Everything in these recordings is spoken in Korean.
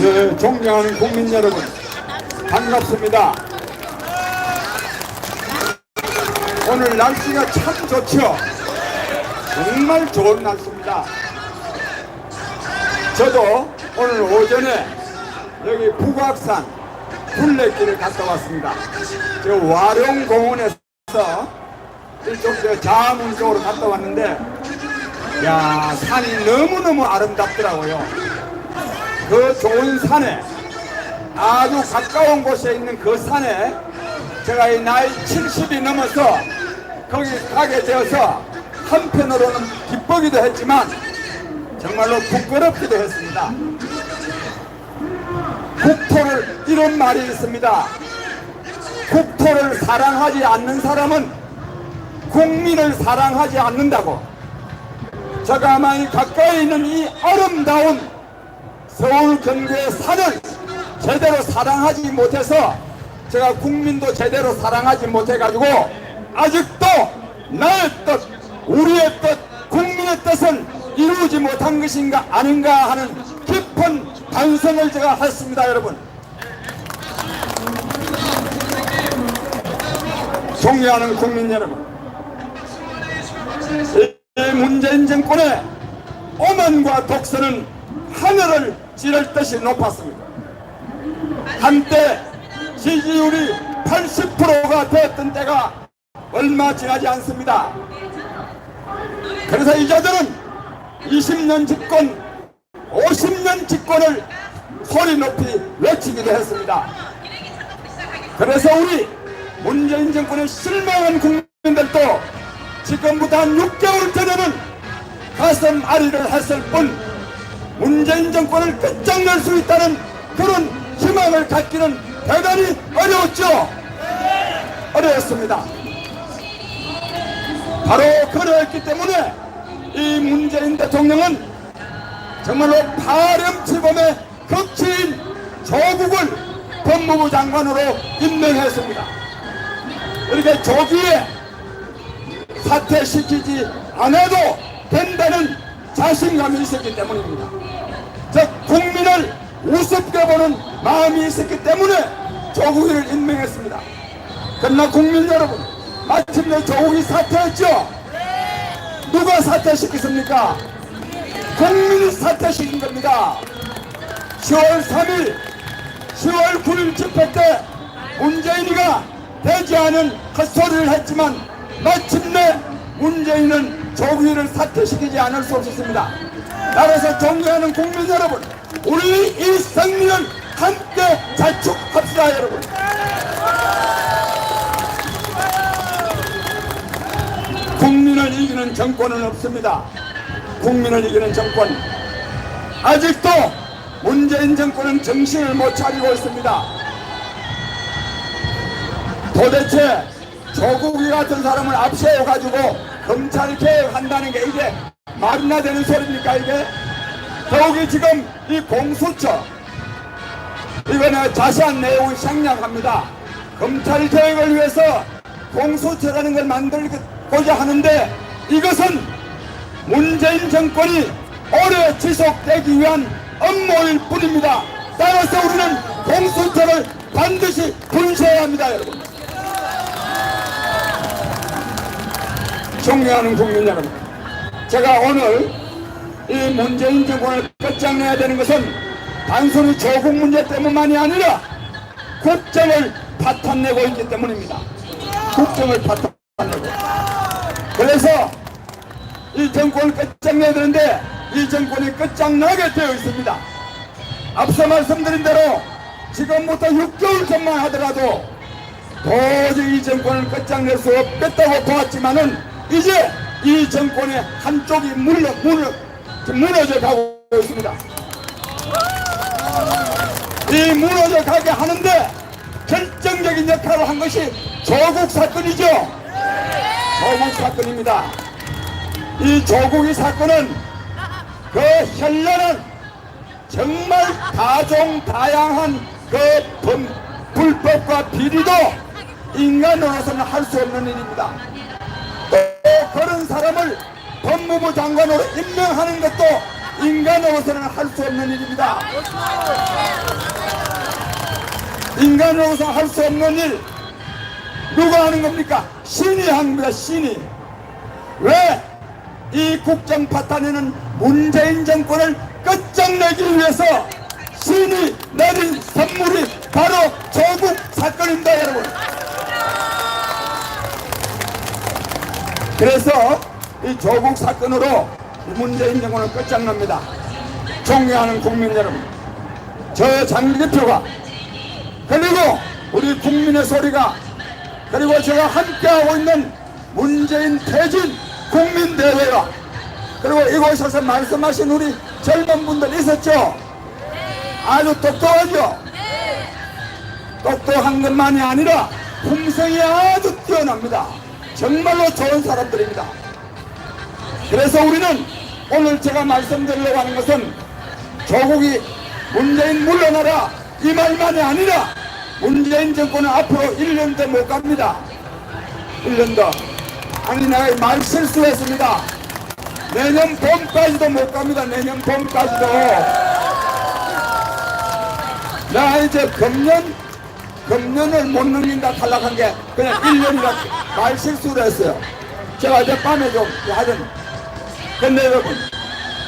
네, 존경하는 국민 여러분, 반갑습니다. 오늘 날씨가 참 좋죠? 정말 좋은 날씨입니다. 저도 오늘 오전에 여기 북악산 둘레길을 갔다 왔습니다. 저 와룡공원에서 이쪽 저 자문 쪽으로 갔다 왔는데, 야, 산이 너무너무 아름답더라고요. 그 좋은 산에 아주 가까운 곳에 있는 그 산에 제가 이 나이 70이 넘어서 거기 가게 되어서 한편으로는 기쁘기도 했지만 정말로 부끄럽기도 했습니다. 국토를 이런 말이 있습니다. 국토를 사랑하지 않는 사람은 국민을 사랑하지 않는다고. 제가 아마 이 가까이 있는 이 아름다운 서울 경주의 산을 제대로 사랑하지 못해서 제가 국민도 제대로 사랑하지 못해가지고 아직도 나의 뜻, 우리의 뜻, 국민의 뜻은 이루지 못한 것인가 아닌가 하는 깊은 반성을 제가 했습니다 여러분. 존경하는 국민 여러분 이 문재인 정권의 오만과 독선은 하늘을 찌를 듯이 높았습니다. 한때 지지율이 80%가 되었던 때가 얼마 지나지 않습니다. 그래서 이자들은 20년 집권, 50년 집권을 소리 높이 외치기도 했습니다. 그래서 우리 문재인 정권의 실망한 국민들도 지금부터 한 6개월 전에는 가슴 아리를 했을 뿐 문재인 정권을 끝장낼 수 있다는 그런 희망을 갖기는 대단히 어려웠죠. 어려웠습니다. 바로 그러했기 때문에 이 문재인 대통령은 정말로 파렴치범의 극치인 조국을 법무부 장관으로 임명했습니다. 이렇게 조기에 사퇴시키지 않아도 된다는 자신감이 있었기 때문입니다. 즉 국민을 우습게 보는 마음이 있었기 때문에 조국이를 임명했습니다. 그러나 국민 여러분 마침내 조국이 사퇴했죠? 누가 사퇴시켰습니까? 국민이 사퇴시킨 겁니다. 10월 3일, 10월 9일 집회 때 문재인이가 되지 않은 헛소리를 했지만 마침내 문재인은 조국이를 사퇴시키지 않을 수 없었습니다. 따라서 존경하는 국민 여러분, 우리 이 승리를 함께 자축합시다, 여러분. 국민을 이기는 정권은 없습니다. 국민을 이기는 정권. 아직도 문재인 정권은 정신을 못 차리고 있습니다. 도대체 조국이 같은 사람을 앞세워가지고 검찰 개혁한다는 게 이게 말이나 되는 소리입니까 이게? 더욱이 지금 이 공수처 이거는 자세한 내용을 생략합니다. 검찰 개혁을 위해서 공수처라는 걸 만들고자 하는데 이것은 문재인 정권이 오래 지속되기 위한 업무일 뿐입니다. 따라서 우리는 공수처를 반드시 분쇄해야 합니다, 여러분. 존경하는 국민 여러분, 제가 오늘 이 문재인 정권을 끝장내야 되는 것은 단순히 조국 문제 때문만이 아니라 국정을 파탄내고 있기 때문입니다. 국정을 파탄내고. 그래서 이 정권을 끝장내야 되는데 이 정권이 끝장나게 되어 있습니다. 앞서 말씀드린 대로 지금부터 6개월 전만 하더라도 도저히 이 정권을 끝장낼 수 없겠다고 보았지만은 이제 이 정권의 한쪽이 물러, 물러, 무너져 가고 있습니다. 이 무너져 가게 하는데 결정적인 역할을 한 것이 조국 사건이죠. 조국 사건입니다. 이 조국이 사건은 그 현란한 정말 다종다양한 그 범, 불법과 비리도 인간으로서는 할 수 없는 일입니다. 법무부 장관으로 임명하는 것도 인간으로서는 할 수 없는 일입니다. 인간으로서 할 수 없는 일 누가 하는 겁니까? 신이 겁니다. 신이 왜 이 국정 파탄에는 문재인 정권을 끝장내기 위해서 신이 내린 선물이 바로 조국 사건입니다, 여러분. 그래서 이 조국 사건으로 문재인 정권을 끝장납니다. 존경하는 국민 여러분, 저 장대표가 그리고 우리 국민의 소리가 그리고 제가 함께하고 있는 문재인 퇴진 국민대회가 그리고 이곳에서 말씀하신 우리 젊은 분들 있었죠? 아주 똑똑하죠? 똑똑한 것만이 아니라 품성이 아주 뛰어납니다. 정말로 좋은 사람들입니다. 그래서 우리는 오늘 제가 말씀드리려고 하는 것은 조국이 문재인 물러나라 이 말만이 아니라 문재인 정권은 앞으로 1년 더 못 갑니다. 1년 더. 아니 내가 말 실수했습니다. 내년 봄까지도 못 갑니다. 내년 봄까지도. 나 이제 금년 금년을 못 넘긴다 탈락한 게 그냥 1년이라 말 실수를 했어요. 제가 어젯밤에 좀 하던 근데 여러분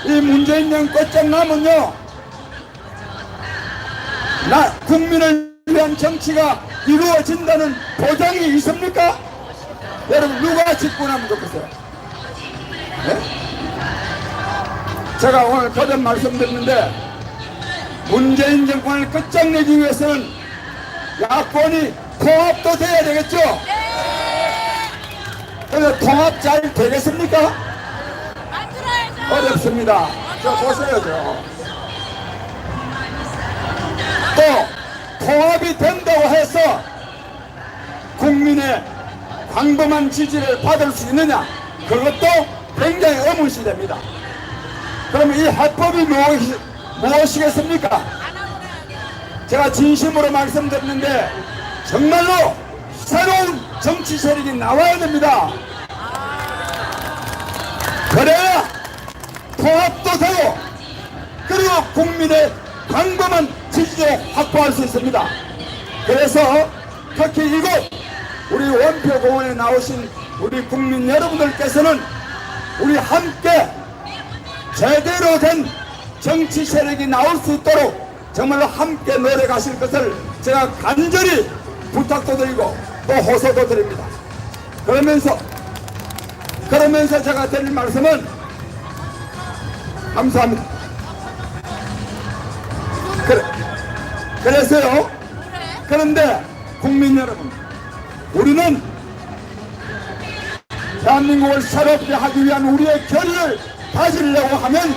이 문재인 정 끝장나면요 나 국민을 위한 정치가 이루어진다는 보장이 있습니까? 여러분 누가 집권하면 좋겠어요? 네? 제가 오늘 거듭 말씀드렸는데 문재인 정권을 끝장내기 위해서는 야권이 통합도 돼야 되겠죠? 그런데 통합 잘 되겠습니까? 어렵습니다. 저 보세요, 저. 또, 통합이 된다고 해서 국민의 광범한 지지를 받을 수 있느냐? 그것도 굉장히 의문시됩니다. 그러면 이 해법이 무엇이, 무엇이겠습니까? 제가 진심으로 말씀드리는데 정말로 새로운 정치 세력이 나와야 됩니다. 그래야 통합도 되고 그리고 국민의 광범한 지지도 확보할 수 있습니다. 그래서 특히 이곳 우리 원표공원에 나오신 우리 국민 여러분들께서는 우리 함께 제대로 된 정치 세력이 나올 수 있도록 정말로 함께 노력하실 것을 제가 간절히 부탁도 드리고 또 호소도 드립니다. 그러면서 그러면서 제가 드릴 말씀은 감사합니다. 그래, 그래서요. 그런데 국민 여러분, 우리는 대한민국을 새롭게 하기 위한 우리의 결의를 다지려고 하면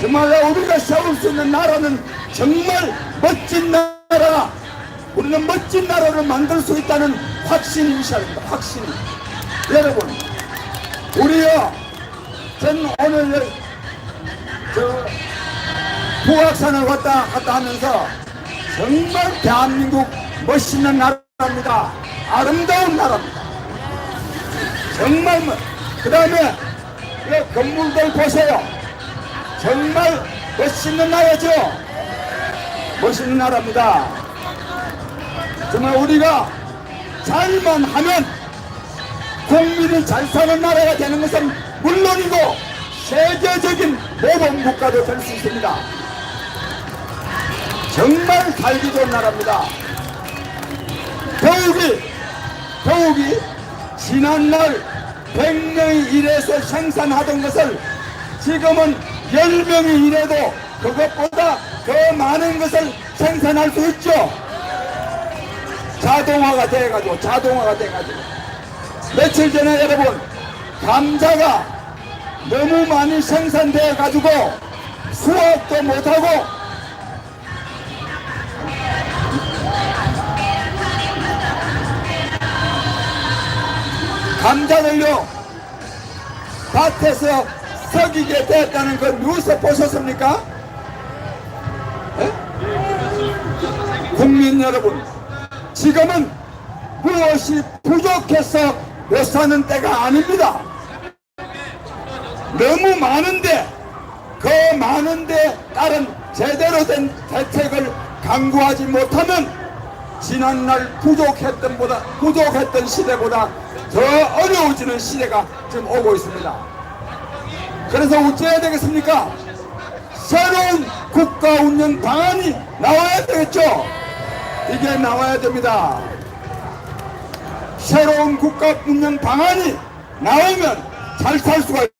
정말로 우리가 세울 수 있는 나라는 정말 멋진 나라, 우리는 멋진 나라를 만들 수 있다는 확신이 있어야 합니다. 확신이. 여러분, 우리요, 전 오늘 저 부학산을 왔다 갔다 하면서 정말 대한민국 멋있는 나라입니다. 아름다운 나라입니다. 정말 뭐, 그 다음에 이 건물들 보세요. 정말 멋있는 나라죠. 멋있는 나라입니다. 정말 우리가 잘만 하면 국민이 잘 사는 나라가 되는 것은 물론이고 세계적인 모범 국가도 될 수 있습니다. 정말 살기 좋은 나라입니다. 더욱이 더욱이 지난날 100명이 일해서 생산하던 것을 지금은 10명이 일해도 그것보다 더 많은 것을 생산할 수 있죠. 자동화가 돼가지고 자동화가 돼가지고 며칠 전에 여러분 감자가 너무 많이 생산돼 가지고 수확도 못하고 감자들요 밭에서 썩이게 됐다는 그 뉴스 보셨습니까? 예? 국민 여러분 지금은 무엇이 부족해서 못 사는 때가 아닙니다. 너무 많은데 그 많은데 따른 제대로 된 대책을 강구하지 못하면 지난날 부족했던 보다 부족했던 시대보다 더 어려워지는 시대가 지금 오고 있습니다. 그래서 어찌해야 되겠습니까? 새로운 국가 운영 방안이 나와야 되겠죠? 이게 나와야 됩니다. 새로운 국가 운영 방안이 나오면 잘 살 수가 있습니다.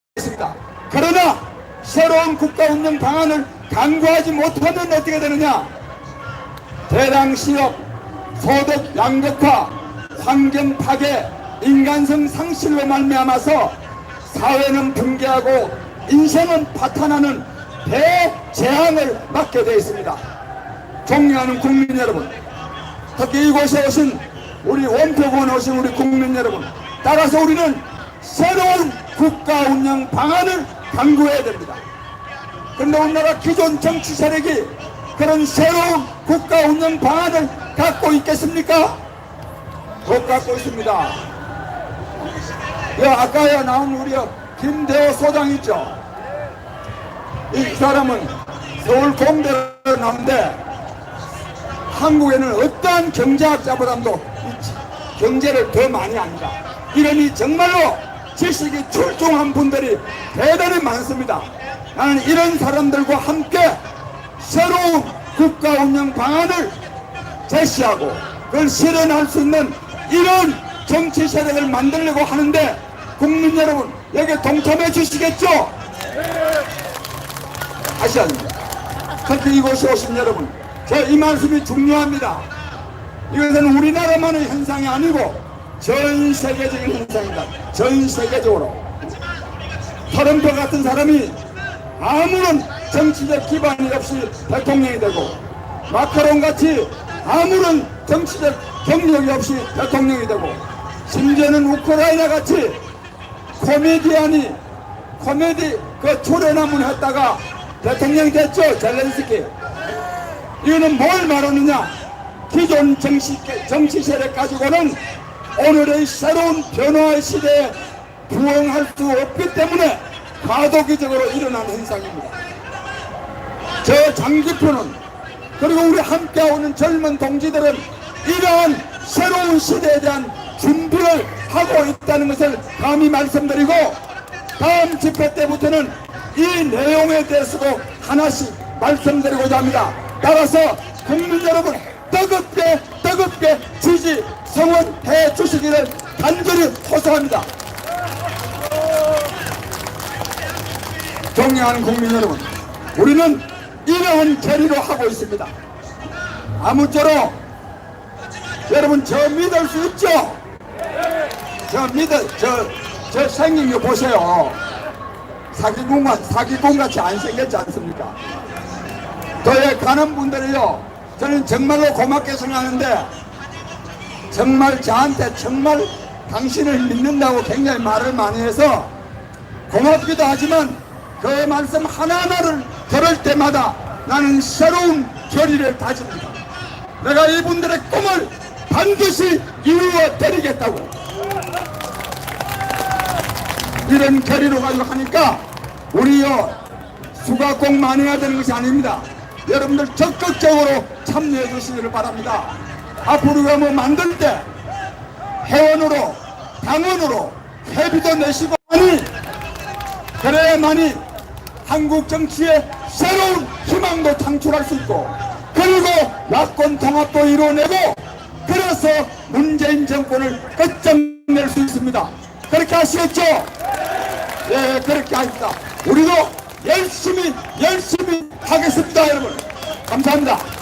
그러나 새로운 국가 운영 방안을 강구하지 못하면 어떻게 되느냐? 대량 실업, 소득 양극화, 환경 파괴, 인간성 상실로 말미암아서 사회는 붕괴하고 인생은 파탄하는 대재앙을 맞게 되어 있습니다. 존경하는 국민 여러분, 특히 이곳에 오신 우리 원표구에 오신 우리 국민 여러분, 따라서 우리는 새로운 국가 운영 방안을 강구해야 됩니다. 그런데 우리나라 기존 정치 세력이 그런 새로운 국가 운영 방안을 갖고 있겠습니까? 못 갖고 있습니다. 예, 아까 나온 우리 김대호 소장 있죠? 이 사람은 서울 공대를 나온데 한국에는 어떠한 경제학자보다도 이 경제를 더 많이 압니다. 이러니 정말로 지식이 출중한 분들이 대단히 많습니다. 나는 이런 사람들과 함께 새로운 국가 운영 방안을 제시하고 그걸 실현할 수 있는 이런 정치 세력을 만들려고 하는데 국민 여러분 여기 동참해 주시겠죠? 다시 합니다. 특히 이곳에 오신 여러분 저 이 말씀이 중요합니다. 이것은 우리나라만의 현상이 아니고 전 세계적인 현상입니다. 전 세계적으로. 트럼프 같은 사람이 아무런 정치적 기반이 없이 대통령이 되고 마크롱 같이 아무런 정치적 경력이 없이 대통령이 되고 심지어는 우크라이나 같이 코미디언이 코미디 그 출연하문 했다가 대통령이 됐죠 젤렌스키. 이거는 뭘 말하느냐? 기존 정치, 정치 세력 가지고는 오늘의 새로운 변화의 시대에 부응할 수 없기 때문에 과도기적으로 일어난 현상입니다. 저 장기표는 그리고 우리 함께 오는 젊은 동지들은 이러한 새로운 시대에 대한 준비를 하고 있다는 것을 감히 말씀드리고 다음 집회 때부터는 이 내용에 대해서도 하나씩 말씀드리고자 합니다. 따라서 국민 여러분 뜨겁게 뜨겁게 지지 성원해 주시기를 간절히 호소합니다. 존경하는 국민 여러분, 우리는 이러한 결의로 하고 있습니다. 아무쪼록 여러분 저 믿을 수 있죠? 저 믿을 저, 저 생긴 거 보세요. 사기꾼 사기꾼 같이 안 생겼지 않습니까? 저에 가는 분들이요. 저는 정말로 고맙게 생각하는데 정말 저한테 정말 당신을 믿는다고 굉장히 말을 많이 해서 고맙기도 하지만 그 말씀 하나하나를 들을 때마다 나는 새로운 결의를 다집니다. 내가 이분들의 꿈을 반드시 이루어 드리겠다고 이런 결의로 가지고 하니까 우리요 수가 꼭 많이 해야 되는 것이 아닙니다. 여러분들 적극적으로 참여해 주시기를 바랍니다. 앞으로 우리가 뭐 만들 때 회원으로 당원으로 회비도 내시고 하니 그래야만이 한국 정치에 새로운 희망도 창출할 수 있고 그리고 야권 통합도 이루어내고 그래서 문재인 정권을 끝장낼 수 있습니다. 그렇게 하시겠죠? 예, 그렇게 합니다. 우리도 열심히 열심히 하겠습니다, 여러분. 감사합니다.